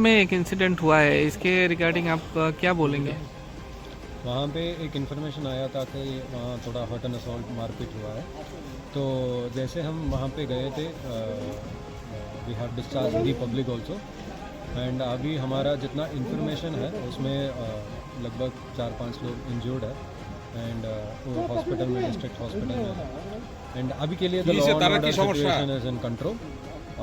में एक इंसिडेंट हुआ है इसके रिगार्डिंग आप क्या बोलेंगे? वहाँ पे एक इन्फॉर्मेशन आया था कि वहाँ थोड़ा हॉट एंड असॉल्ट मारपीट हुआ है। तो जैसे हम वहाँ पे गए थे आ, we have discharge the public also and अभी हमारा जितना इन्फॉर्मेशन है उसमें अ, लगभग चार पांच लोग इंजर्ड है एंड वो हॉस्पिटल में डिस्ट्रिक्ट हॉस्पिटल में है एंड अभी के लिए the law and order situation is in control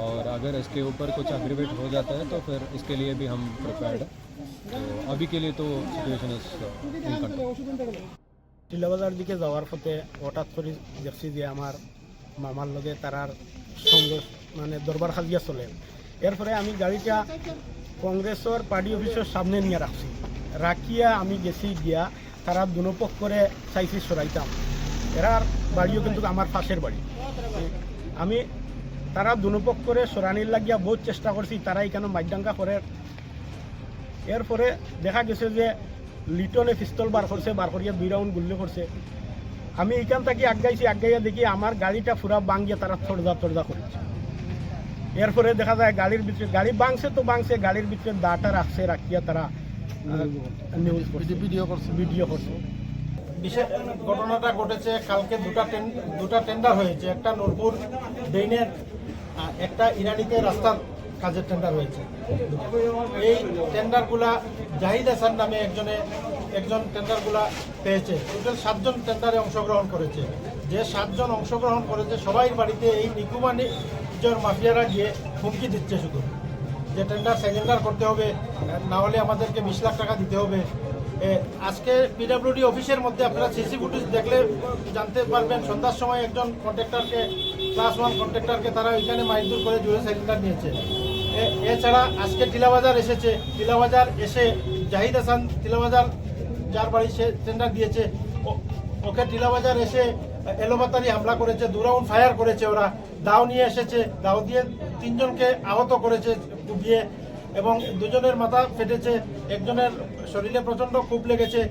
और अगर इसके ऊपर कुछ अग्रीवेट हो जाता है तो फिर इसके लिए भी हम प्रिपेयर्ड हैं तो अभी के लिए तो situation is in control Tilabazar দিকে যাওয়ার পথে হঠাৎ করে দেখছি যে আমার মামার লগে তারার সঙ্গে মানে দরবার সাজিয়া চলে এরপরে আমি গাড়িটা কংগ্রেসের পার্টি অফিসের সামনে নিয়ে রাখছি রাখিয়া আমি গেছি গিয়া তারা দুপক্ষ করে চাইছি সরাইতাম এরার বাড়িও কিন্তু আমার পাশের বাড়ি আমি তারা দুপক্ষ করে সরানির লাগিয়া বহুত চেষ্টা করছি তারা এখানে মাইডাঙ্গা করে এরপরে দেখা গেছে যে লিটনে পিস্তল বার করছে বার করিয়া দুই রাউন্ড গুল্লি করছে আমি এইখান থেকে আগাইছি আগাইয়া দেখি আমার গাড়িটা পুরা বাঙ্গিয়া তারা থরদা থরদা করেছে। এরপরে দেখা যায় গাড়ির ভিতরে গাড়ি বাংছে তো বাংছে গাড়ির ভিতরে দাটা রাখছে রাখিয়া তারা নিউজ করছে। ভিডিও করছে। ভিডিও করছে। বিশেষ ঘটনাটা ঘটেছে কালকে দুটা টেন- দুটা টেন্ডার হয়েছে। একটা নূরপুর ডেইনের একটা ইরানিতে রাস্তার কাজের টেন্ডার হয়েছে। এই টেন্ডারগুলা জাহিদ হাসান নামে একজনে একজন টেন্ডারগুলা পেয়েছে। টোটাল সাতজন টেন্ডারে অংশগ্রহণ করেছে। যে সাতজন অংশগ্রহণ করেছে সবাই বাড়িতে এই নিকুমানি মাফিয়ারা গিয়ে হুমকি দিচ্ছে শুধু। যে টেন্ডার সেকেন্ডার করতে হবে, না হলে আমাদেরকে বিশ লাখ টাকা দিতে হবে। আজকে পিডাব্লিউডি অফিসের মধ্যে আপনারা সিসি ফুটেজ দেখলে জানতে পারবেন, সন্ধ্যার সময় একজন কন্ট্রাক্টরকে ক্লাস ওয়ান কন্ট্রাক্টরকে তারা ওইখানে মাইদুর করে জুড়ে সিলিন্ডার নিয়েছে। এছাড়া আজকে টিলাবাজার এসেছে। টিলাবাজার এসে জাহিদ হাসান টিলাবাজার, যার বাড়ি সে টেন্ডার দিয়েছে। ওকে টিলাবাজার এসে এলোপাতারি হামলা করেছে, দু রাউন্ড ফায়ার করেছে ওরা। দাও নিয়ে এসেছে, দাও দিয়ে তিনজনকে আহত করেছে ডুবিয়ে এবং দুজনের মাথা ফেটেছে, একজনের শরীরে প্রচণ্ড খুব লেগেছে।